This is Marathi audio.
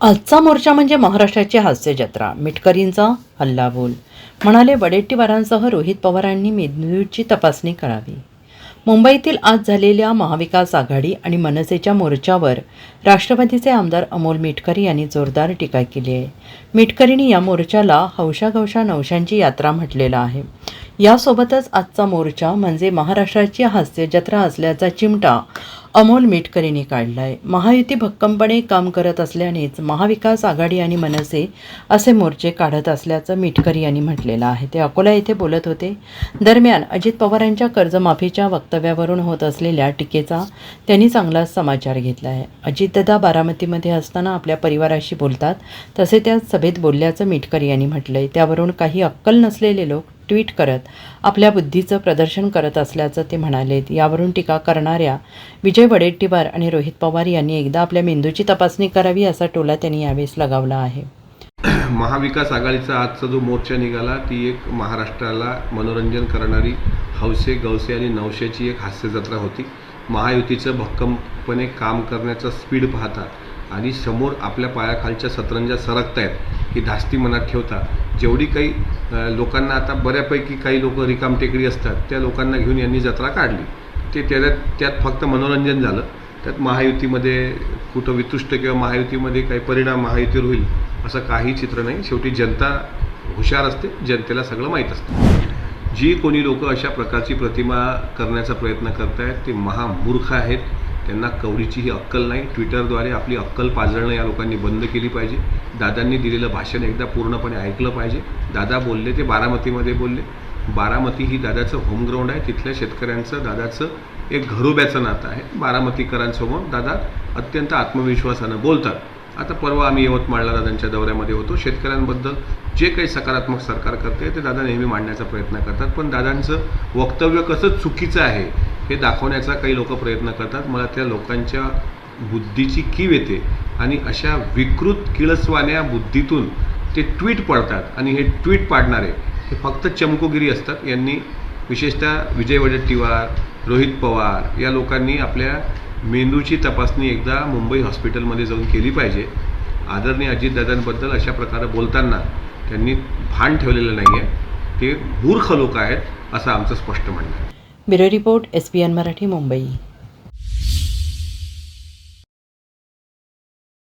आजचा मोर्चा म्हणजे महाराष्ट्राची हास्य जत्रा मिटकरींचा हल्लाबोल. म्हणाले वडेट्टीवारांसह रोहित पवारांनी मेंदूची तपासणी करावी. मुंबईतील आज झालेल्या महाविकास आघाडी आणि मनसेच्या मोर्चावर राष्ट्रवादीचे आमदार अमोल मिटकरी यांनी जोरदार टीका केली आहे. मिटकरींनी या मोर्चाला हौशागौशा नवशांची यात्रा म्हटलेलं आहे. यासोबतच आजचा मोर्चा म्हणजे महाराष्ट्राची हास्य जत्रा असल्याचा चिमटा अमोल मेटकरींनी काढला आहे महायुती भक्कमपणे काम करत असल्यानेच महाविकास आघाडी आणि मनसे असे मोर्चे काढत असल्याचं मिटकरी यांनी म्हटलेलं आहे. ते अकोला येथे बोलत होते. दरम्यान अजित पवारांच्या कर्जमाफीच्या वक्तव्यावरून होत असलेल्या टीकेचा त्यांनी चांगलाच समाचार घेतला आहे. अजितदादा बारामतीमध्ये असताना आपल्या परिवाराशी बोलतात. तसे त्या सभेत बोलल्याचं मिटकरी यांनी म्हटलं आहे त्यावरून काही अक्कल नसलेले लोक ट्विट करत आपल्या बुद्धीचं प्रदर्शन करत असल्याचं ते म्हणालेत. यावरून टीका करणाऱ्या विजय वडेट्टीवार आणि रोहित पवार यांनी एकदा आपल्या मेंदूची तपासणी करावी असा टोला त्यांनी यावेळेस लगावला आहे. महाविकास आघाडीचा आजचा जो मोर्चा निघाला ती एक महाराष्ट्राला मनोरंजन करणारी हौसे गवसे आणि नवशेची एक हास्य जत्रा होती. महायुतीचं भक्कमपणे काम करण्याचा स्पीड पाहता आणि समोर आपल्या पायाखालच्या सतरंजा सरकत आहेत ही धास्ती मनात ठेवता. जेवढी काही लोकांना आता बऱ्यापैकी काही लोक रिकामटेकडी असतात त्या लोकांना घेऊन यांनी जत्रा काढली. ते त्याच्यात त्यात फक्त मनोरंजन झालं. त्यात महायुतीमध्ये कुठं वितुष्ट किंवा महायुतीमध्ये काही परिणाम महायुतीवर होईल असं काही चित्र नाही. शेवटी जनता हुशार असते जनतेला सगळं माहीत असतं. जी कोणी लोक अशा प्रकारची प्रतिमा करण्याचा प्रयत्न करत आहेत ते महामूर्ख आहेत. त्यांना कवडीची ही अक्कल नाही. ट्विटरद्वारे आपली अक्कल पाजळणं या लोकांनी बंद केली पाहिजे. दादांनी दिलेलं भाषण एकदा पूर्णपणे ऐकलं पाहिजे. दादा बोलले ते बारामतीमध्ये बोलले. बारामती ही दादाचं होमग्राऊंड आहे. तिथल्या शेतकऱ्यांचं दादाचं एक घरोब्याचं नातं आहे. बारामतीकरांसमोर दादा अत्यंत आत्मविश्वासानं बोलतात. आता परवा आम्ही यवतमाळला दादांच्या दौऱ्यामध्ये होतो. शेतकऱ्यांबद्दल जे काही सकारात्मक सरकार करते ते दादा नेहमी मांडण्याचा प्रयत्न करतात. पण दादांचं वक्तव्य कसं चुकीचं आहे हे दाखवण्याचा काही लोक प्रयत्न करतात. मला त्या लोकांच्या बुद्धीची कीव येते आणि अशा विकृत किळसवाण्या बुद्धीतून ते ट्विट पडतात. आणि हे ट्विट पाडणारे हे फक्त चमकोगिरी असतात. यांनी विशेषतः विजय वडेट्टीवार रोहित पवार या लोकांनी आपल्या मेंदूची तपासणी एकदा मुंबई हॉस्पिटलमध्ये जाऊन केली पाहिजे. आदरणीय अजितदादांबद्दल अशा प्रकारे बोलताना त्यांनी भान ठेवलेलं नाही आहे ते मूर्ख लोक आहेत असं आमचं स्पष्ट म्हणणं आहे. Bureau report S P N Marathi Mumbai.